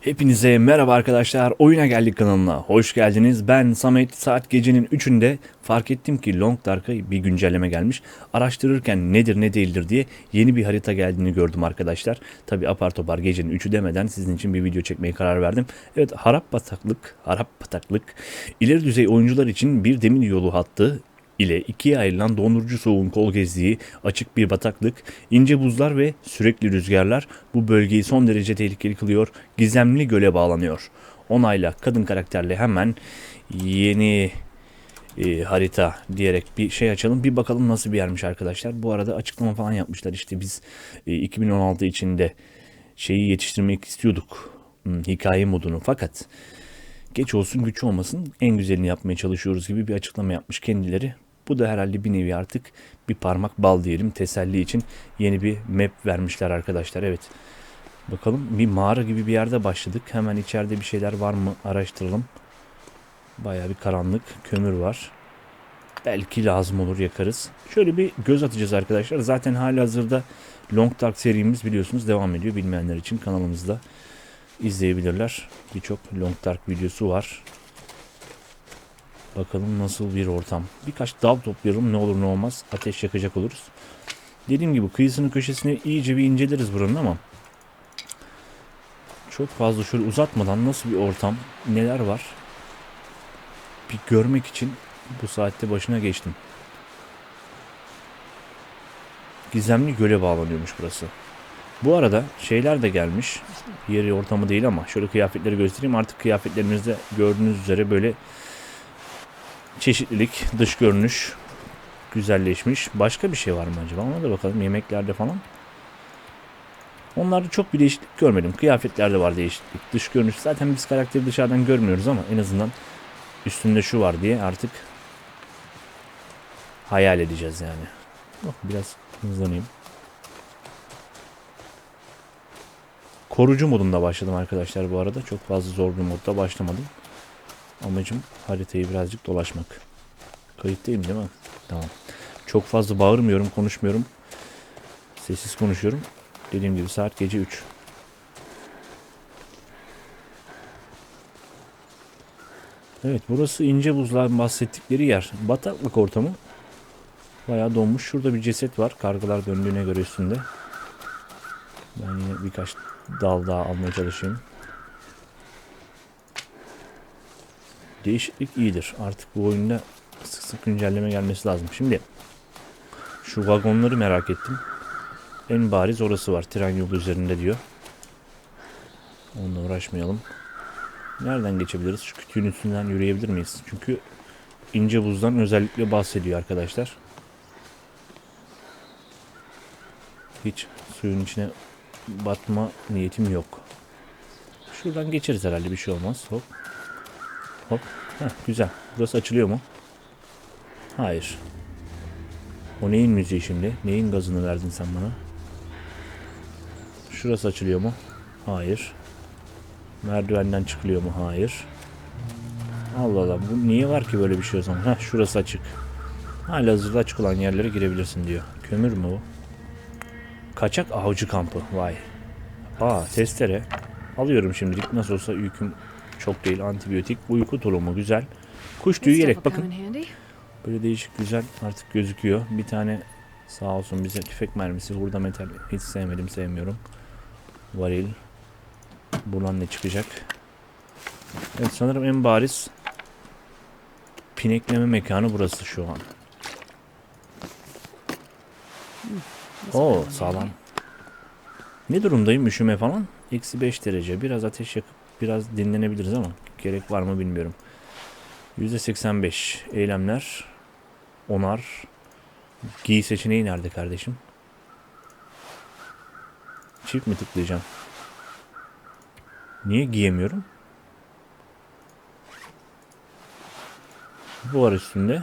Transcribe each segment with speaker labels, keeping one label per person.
Speaker 1: Hepinize merhaba arkadaşlar. Oyuna geldik kanalına. Hoş geldiniz. Ben Samet. Saat gecenin 3'ünde fark ettim ki Long Dark'a bir güncelleme gelmiş. Araştırırken nedir ne değildir diye yeni bir harita geldiğini gördüm arkadaşlar. Tabi apar topar gecenin 3'ü demeden sizin için bir video çekmeye karar verdim. Evet harap bataklık, harap bataklık ileri düzey oyuncular için bir demir yolu hattı ile ikiye ayrılan dondurucu soğuğun kol gezdiği açık bir bataklık, ince buzlar ve sürekli rüzgarlar bu bölgeyi son derece tehlikeli kılıyor, gizemli göle bağlanıyor. Onayla kadın karakterle hemen yeni e, harita diyerek bir şey açalım. Bir bakalım nasıl bir yermiş arkadaşlar. Bu arada açıklama falan yapmışlar işte biz e, 2016 içinde şeyi yetiştirmek istiyorduk. Hmm, hikaye modunu fakat geç olsun güç olmasın en güzelini yapmaya çalışıyoruz gibi bir açıklama yapmış kendileri. Bu da herhalde bir nevi artık bir parmak bal diyelim teselli için yeni bir map vermişler arkadaşlar. Evet bakalım bir mağara gibi bir yerde başladık. Hemen içeride bir şeyler var mı araştıralım. Baya bir karanlık kömür var. Belki lazım olur yakarız. Şöyle bir göz atacağız arkadaşlar. Zaten hali hazırda Long Dark serimiz biliyorsunuz devam ediyor. Bilmeyenler için kanalımızda izleyebilirler. Birçok Long Dark videosu var. Bakalım nasıl bir ortam. Birkaç dal toplayalım ne olur ne olmaz. Ateş yakacak oluruz. Dediğim gibi kıyısının köşesini iyice bir inceleriz buranın ama çok fazla şöyle uzatmadan nasıl bir ortam, neler var bir görmek için bu saatte başına geçtim. Gizemli göle bağlanıyormuş burası. Bu arada şeyler de gelmiş. Yeri ortamı değil ama şöyle kıyafetleri göstereyim. Artık kıyafetlerimizde gördüğünüz üzere böyle çeşitlilik, dış görünüş güzelleşmiş. Başka bir şey var mı acaba? Ona da bakalım yemeklerde falan. Onlarda çok bir değişiklik görmedim. Kıyafetlerde var değişiklik. Dış görünüş zaten biz karakteri dışarıdan görmüyoruz ama en azından üstünde şu var diye artık hayal edeceğiz yani. Oh, biraz hızlanayım. Korucu modunda başladım arkadaşlar bu arada. Çok fazla zor bir modda başlamadım. Amacım haritayı birazcık dolaşmak. Kayıttayım değil mi? Tamam. Çok fazla bağırmıyorum, konuşmuyorum. Sessiz konuşuyorum. Dediğim gibi saat gece 3. Evet burası ince buzlar bahsettikleri yer. Bataklık ortamı. Bayağı donmuş. Şurada bir ceset var. Kargılar döndüğüne göre üstünde. Ben yine birkaç dal daha almaya çalışayım. Değişiklik iyidir. Artık bu oyunda sık sık güncelleme gelmesi lazım. Şimdi şu vagonları merak ettim. En bariz orası var. Tren yolu üzerinde diyor. Onunla uğraşmayalım. Nereden geçebiliriz? Şu kütüğün üstünden yürüyebilir miyiz? Çünkü ince buzdan özellikle bahsediyor arkadaşlar. Hiç suyun içine batma niyetim yok. Şuradan geçeriz herhalde bir şey olmaz. Hop. Hop. Heh, güzel. Burası açılıyor mu? Hayır. O neyin müziği şimdi? Neyin gazını verdin sen bana? Şurası açılıyor mu? Hayır. Merdivenden çıkılıyor mu? Hayır. Allah Allah. Bu niye var ki böyle bir şey o zaman? Heh, şurası açık. Hala hazırda açık olan yerlere girebilirsin diyor. Kömür mü o? Kaçak avcı kampı. Vay. Aa testere. Alıyorum şimdilik. Nasıl olsa yüküm çok değil. Antibiyotik. Uyku tulumu güzel. Kuş tüyü yelek bakın. Böyle değişik güzel artık gözüküyor. Bir tane sağ olsun bize tüfek mermisi. Burada metal hiç sevmedim sevmiyorum. Varil. Buradan ne çıkacak? Evet sanırım en bariz pinekleme mekanı burası şu an. Oo sağlam. Ne durumdayım üşüme falan? Eksi 5 derece. Biraz ateş yakıp biraz dinlenebiliriz ama gerek var mı bilmiyorum. %85 eylemler. Onar. Giy seçeneği nerede kardeşim? Çift mi tıklayacağım? Niye giyemiyorum? Bu var üstünde.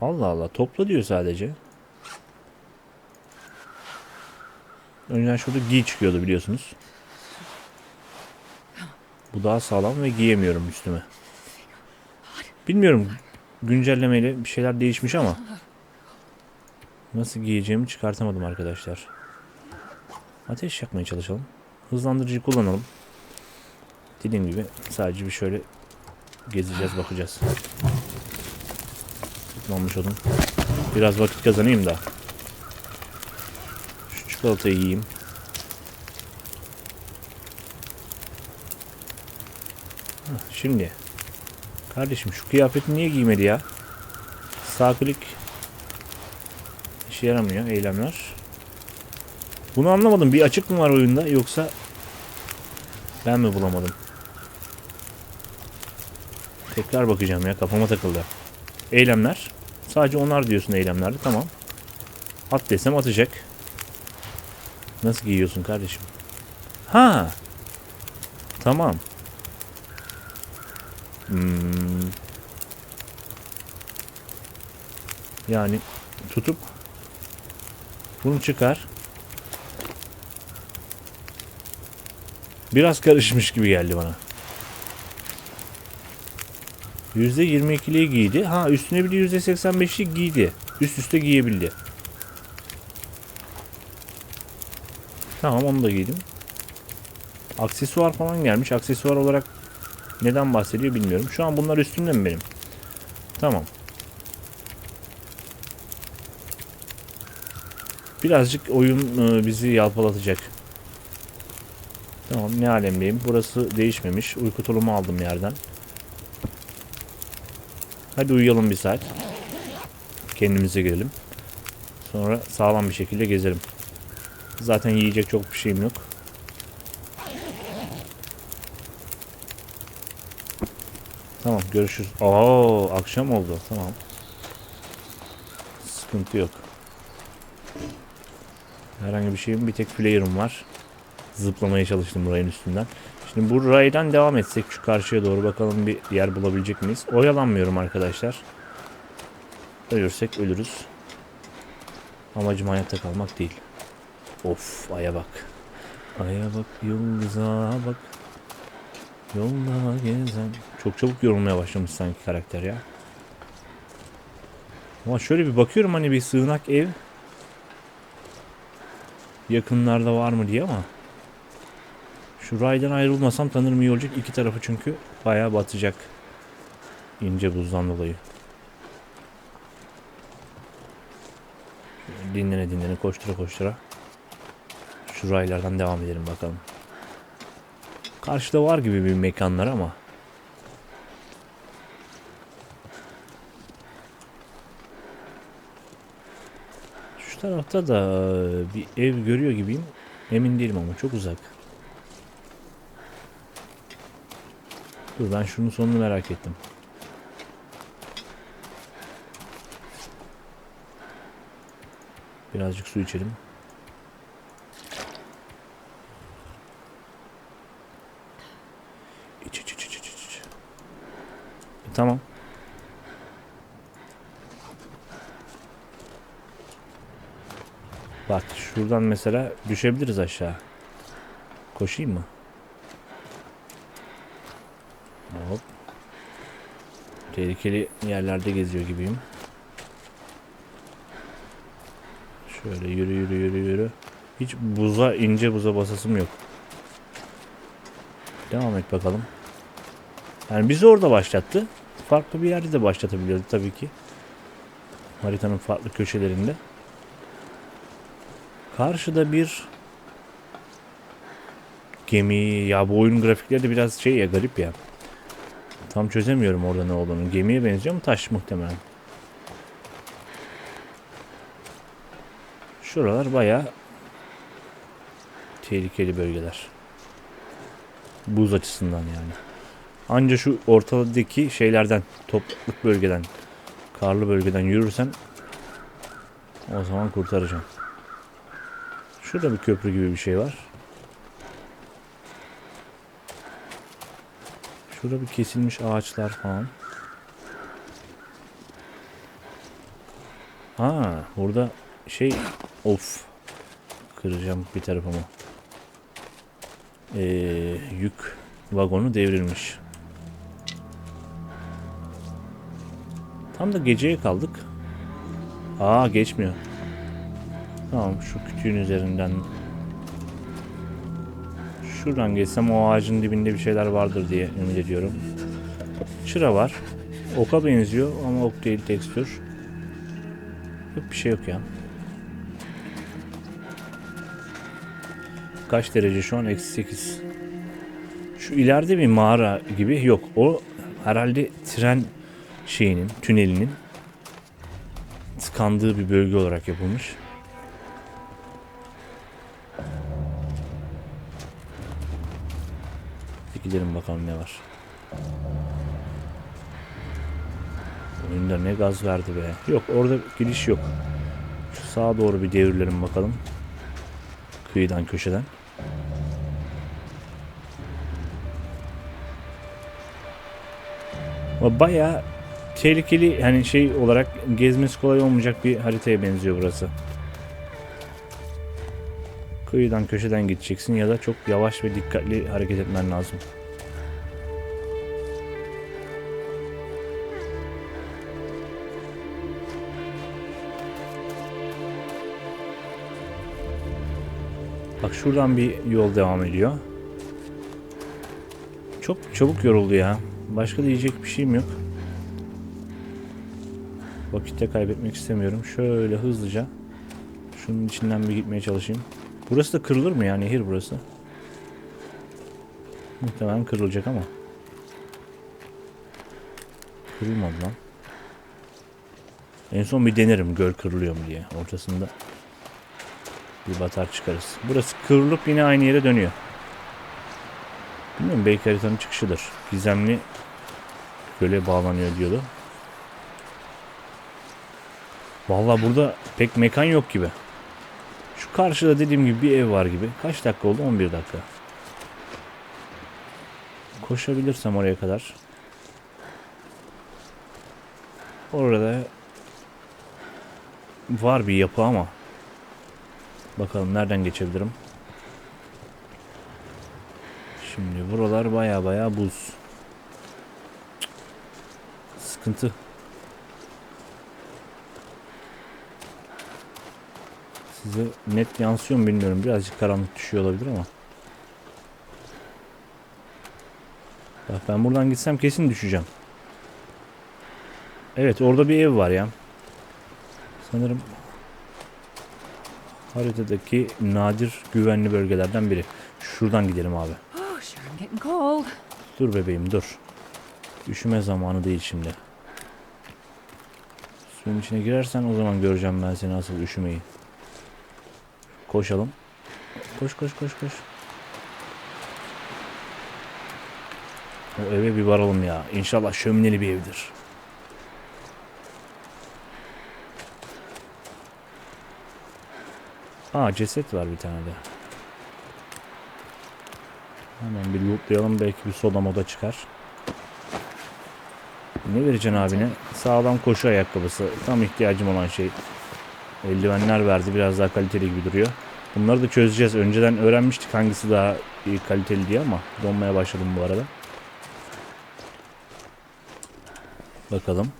Speaker 1: Allah Allah topla diyor sadece. Önceden şurada giy çıkıyordu biliyorsunuz. Bu daha sağlam ve giyemiyorum üstüme. Bilmiyorum güncellemeyle bir şeyler değişmiş ama nasıl giyeceğimi çıkartamadım arkadaşlar. Ateş yakmaya çalışalım. Hızlandırıcı kullanalım. Dediğim gibi sadece bir şöyle gezeceğiz bakacağız. Tutmamış olun. Biraz vakit kazanayım da. Çikolatayı yiyeyim. Şimdi. Kardeşim şu kıyafeti niye giymedi ya? Sağ klik işe yaramıyor eylemler. Bunu anlamadım. Bir açık mı var oyunda yoksa ben mi bulamadım? Tekrar bakacağım ya kafama takıldı. Eylemler. Sadece onlar diyorsun eylemlerde. Tamam. At desem atacak. Nasıl giyiyorsun kardeşim? Ha. Tamam. Hmm. Yani tutup bunu çıkar. Biraz karışmış gibi geldi bana. %22'liği giydi. Ha üstüne bir de %85'lik giydi. Üst üste giyebildi. Tamam onu da giydim. Aksesuar falan gelmiş. Aksesuar olarak neden bahsediyor bilmiyorum. Şu an bunlar üstümde mi benim? Tamam. Birazcık oyun e, bizi yalpalatacak. Tamam ne alemdeyim. Burası değişmemiş. Uyku tulumu aldım yerden. Hadi uyuyalım bir saat. Kendimize gelelim. Sonra sağlam bir şekilde gezelim. Zaten yiyecek çok bir şeyim yok. Tamam görüşürüz. Oo akşam oldu. Tamam. Sıkıntı yok. Herhangi bir şeyim bir tek flare'ım var. Zıplamaya çalıştım burayın üstünden. Şimdi bu raydan devam etsek şu karşıya doğru bakalım bir yer bulabilecek miyiz? Oyalanmıyorum arkadaşlar. Ölürsek ölürüz. Amacım hayatta kalmak değil. Of aya bak. Aya bak yıldıza bak. Yolda gezen. Çok çabuk yorulmaya başlamış sanki karakter ya. Ama şöyle bir bakıyorum hani bir sığınak ev yakınlarda var mı diye ama şu raydan ayrılmasam tanırım iyi olacak. İki tarafı çünkü bayağı batacak. ince buzdan dolayı. Dinlene dinlene koştura koştura. Şu raylardan devam edelim bakalım. Karşıda var gibi bir mekanlar ama. Şu tarafta da bir ev görüyor gibiyim. Emin değilim ama çok uzak. Dur ben şunun sonunu merak ettim. Birazcık su içelim. Tamam. Bak şuradan mesela düşebiliriz aşağı. Koşayım mı? Hop. Tehlikeli yerlerde geziyor gibiyim. Şöyle yürü yürü yürü yürü. Hiç buza ince buza basasım yok. Devam et bakalım. Yani bizi orada başlattı. Farklı bir yerde de başlatabiliyordu tabii ki. Haritanın farklı köşelerinde. Karşıda bir gemi ya bu oyun grafikleri de biraz şey ya garip ya. Tam çözemiyorum orada ne olduğunu. Gemiye benziyor mu taş muhtemelen. Şuralar baya tehlikeli bölgeler. Buz açısından yani. Anca şu ortadaki şeylerden, topluluk bölgeden, karlı bölgeden yürürsen o zaman kurtaracağım. Şurada bir köprü gibi bir şey var. Şurada bir kesilmiş ağaçlar falan. Ha, burada şey of kıracağım bir tarafımı. Ee, yük vagonu devrilmiş. Tam da geceye kaldık. Aa geçmiyor. Tamam şu kütüğün üzerinden Şuradan geçsem o ağacın dibinde bir şeyler vardır diye ümit ediyorum. Çıra var. Oka benziyor ama ok değil tekstür. Yok bir şey yok ya. Kaç derece şu an? Eksi 8. Şu ileride bir mağara gibi yok. O herhalde tren şeyinin, tünelinin tıkandığı bir bölge olarak yapılmış. Bir gidelim bakalım ne var. Oyunda ne gaz verdi be. Yok orada giriş yok. Şu sağa doğru bir devrilelim bakalım. Kıyıdan köşeden. Bayağı tehlikeli hani şey olarak gezmesi kolay olmayacak bir haritaya benziyor burası. Kıyıdan köşeden gideceksin ya da çok yavaş ve dikkatli hareket etmen lazım. Bak şuradan bir yol devam ediyor. Çok çabuk yoruldu ya. Başka diyecek bir şeyim yok. Vakitte kaybetmek istemiyorum. Şöyle hızlıca şunun içinden bir gitmeye çalışayım. Burası da kırılır mı ya? Nehir burası. Muhtemelen kırılacak ama. Kırılmadı lan. En son bir denerim göl kırılıyor mu diye. Ortasında bir batar çıkarız. Burası kırılıp yine aynı yere dönüyor. Bilmiyorum belki haritanın çıkışıdır. Gizemli göle bağlanıyor diyordu. Vallahi burada pek mekan yok gibi. Şu karşıda dediğim gibi bir ev var gibi. Kaç dakika oldu? 11 dakika. Koşabilirsem oraya kadar. Orada var bir yapı ama bakalım nereden geçebilirim. Şimdi buralar baya baya buz. Sıkıntı. Size net yansıyor mu bilmiyorum. Birazcık karanlık düşüyor olabilir ama. Bak ben buradan gitsem kesin düşeceğim. Evet orada bir ev var ya. Sanırım haritadaki nadir güvenli bölgelerden biri. Şuradan gidelim abi.
Speaker 2: Oh.
Speaker 1: Dur bebeğim dur. Üşüme zamanı değil şimdi. Suyun içine girersen o zaman göreceğim ben seni asıl üşümeyi. Koşalım. Koş koş koş koş. O eve bir varalım ya. İnşallah şömineli bir evdir. Aa ceset var bir tane de. Hemen bir lootlayalım belki bir soda moda çıkar. Ne vereceksin abine? Sağlam koşu ayakkabısı. Tam ihtiyacım olan şey. Eldivenler verdi. Biraz daha kaliteli gibi duruyor. Bunları da çözeceğiz. Önceden öğrenmiştik hangisi daha kaliteli diye ama donmaya başladım bu arada. Bakalım.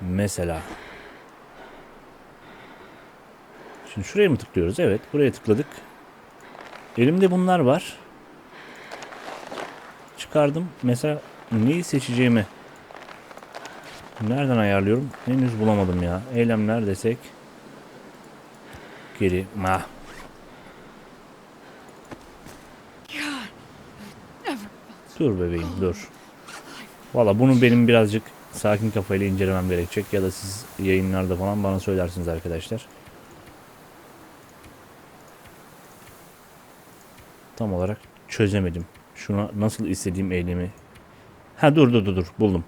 Speaker 1: Mesela. Şimdi şuraya mı tıklıyoruz? Evet. Buraya tıkladık. Elimde bunlar var. Çıkardım. Mesela neyi seçeceğimi nereden ayarlıyorum? Henüz bulamadım ya. Eylemler desek geri. Ma. Dur bebeğim dur. Valla bunu benim birazcık sakin kafayla incelemem gerekecek ya da siz yayınlarda falan bana söylersiniz arkadaşlar. Tam olarak çözemedim. Şuna nasıl istediğim eylemi. Ha dur dur dur dur buldum.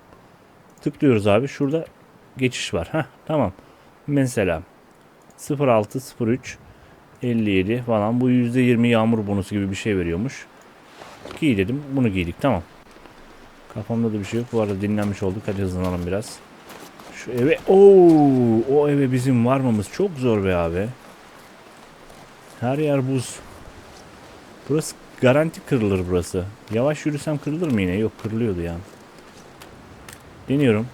Speaker 1: Tıklıyoruz abi. Şurada geçiş var. Ha tamam. Mesela 06 03 57 falan bu %20 yağmur bonusu gibi bir şey veriyormuş. Giy dedim. Bunu giydik. Tamam. Kafamda da bir şey yok. Bu arada dinlenmiş olduk. Hadi hızlanalım biraz. Şu eve Oo, o eve bizim varmamız çok zor be abi. Her yer buz. Burası garanti kırılır burası. Yavaş yürüsem kırılır mı yine? Yok kırılıyordu ya. Deniyorum.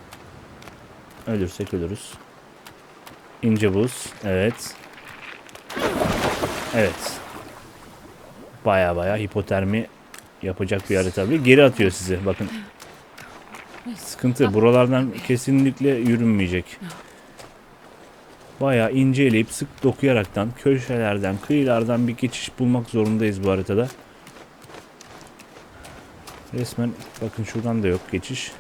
Speaker 1: Ölürsek ölürüz. İnce buz. Evet. Evet. Baya baya hipotermi yapacak bir harita. Bir geri atıyor sizi. Bakın. Sıkıntı. Buralardan kesinlikle yürünmeyecek. Baya ince eleyip sık dokuyaraktan köşelerden, kıyılardan bir geçiş bulmak zorundayız bu haritada. Resmen bakın şuradan da yok geçiş.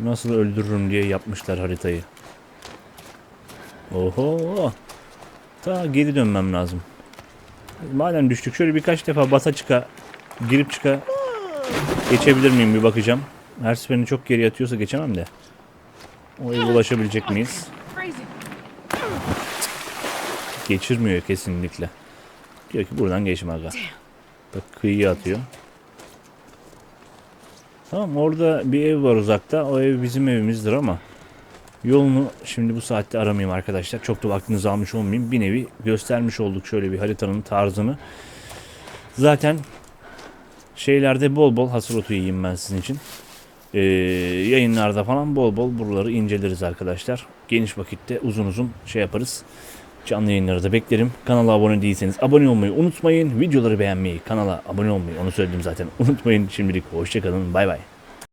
Speaker 1: Nasıl öldürürüm diye yapmışlar haritayı. Oho. Ta geri dönmem lazım. Madem düştük şöyle birkaç defa basa çıka girip çıka geçebilir miyim bir bakacağım. Her seferinde çok geri atıyorsa geçemem de. O eve ulaşabilecek miyiz? Geçirmiyor kesinlikle. Diyor ki buradan geçme aga. Bak kıyıya atıyor. Tamam orada bir ev var uzakta. O ev bizim evimizdir ama yolunu şimdi bu saatte aramayayım arkadaşlar. Çok da vaktinizi almış olmayayım. Bir nevi göstermiş olduk şöyle bir haritanın tarzını. Zaten şeylerde bol bol hasır otu yiyeyim ben sizin için. Ee, yayınlarda falan bol bol buraları inceleriz arkadaşlar. Geniş vakitte uzun uzun şey yaparız. Canlı yayınları da beklerim. Kanala abone değilseniz abone olmayı unutmayın. Videoları beğenmeyi, kanala abone olmayı onu söyledim zaten. Unutmayın. Şimdilik hoşçakalın. Bay bay.